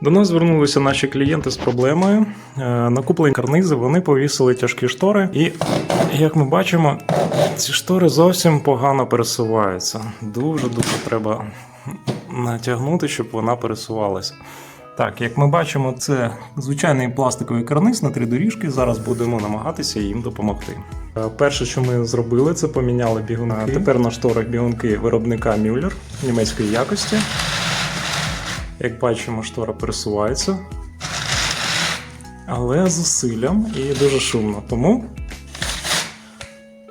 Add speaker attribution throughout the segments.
Speaker 1: До нас звернулися наші клієнти з проблемою. Е, Накуплені карнизи, вони повісили тяжкі штори, і як ми бачимо, ці штори зовсім погано пересуваються. Дуже дуже треба натягнути, щоб вона пересувалася. Так, як ми бачимо, це звичайний пластиковий карниз на три доріжки. Зараз будемо намагатися їм допомогти. Е, Перше, що ми зробили, це поміняли бігунки. Тепер на шторах бігунки виробника Мюллер німецької якості. Як бачимо, штора пересувається. Але з зусиллям і дуже шумно. Тому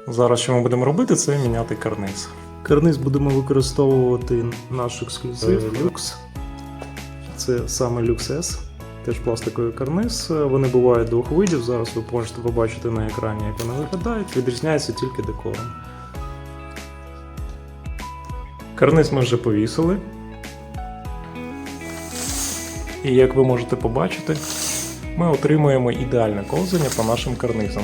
Speaker 1: зараз що ми будемо робити, це міняти карниз. Карниз будемо використовувати наш ексклюзив Lux. Це саме Lux S. Теж пластиковий карниз. Вони бувають двох видів. Зараз ви можете побачити на екрані, як вони виглядають. Відрізняються тільки декором. Карниз ми вже повісили. І як ви можете побачити, ми отримуємо ідеальне ковзання по нашим карнизам.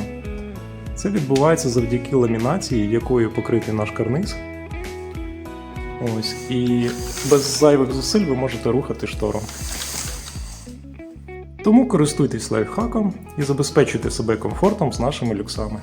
Speaker 1: Це відбувається завдяки ламінації, якою покритий наш карниз. Ось, і без зайвих зусиль ви можете рухати штору. Тому користуйтесь лайфхаком і забезпечуйте себе комфортом з нашими люксами.